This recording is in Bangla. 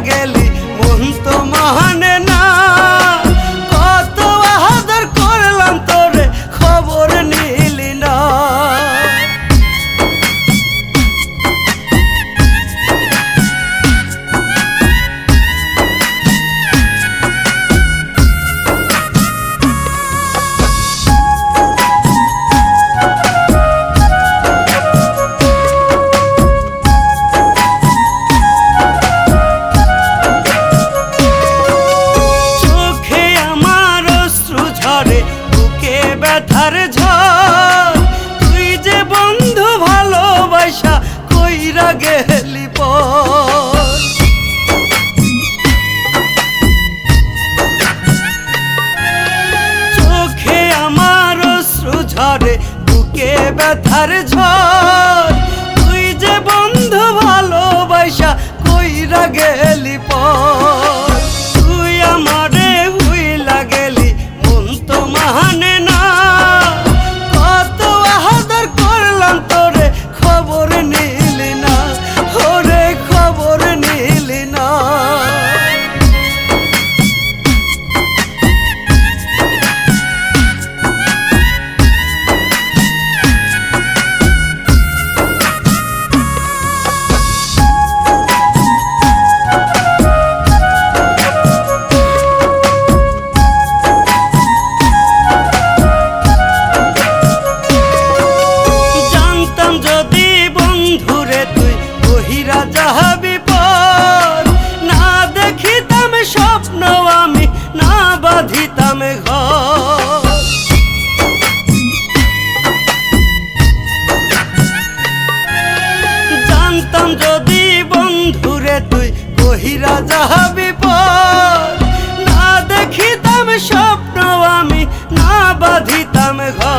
aquel গেলি পর চোখে আমার অশ্রু ঝরে, বুকে ব্যথার ঝড়। তুই যে বন্ধু ভালোবাসা, কইরা গেল अधीतम घ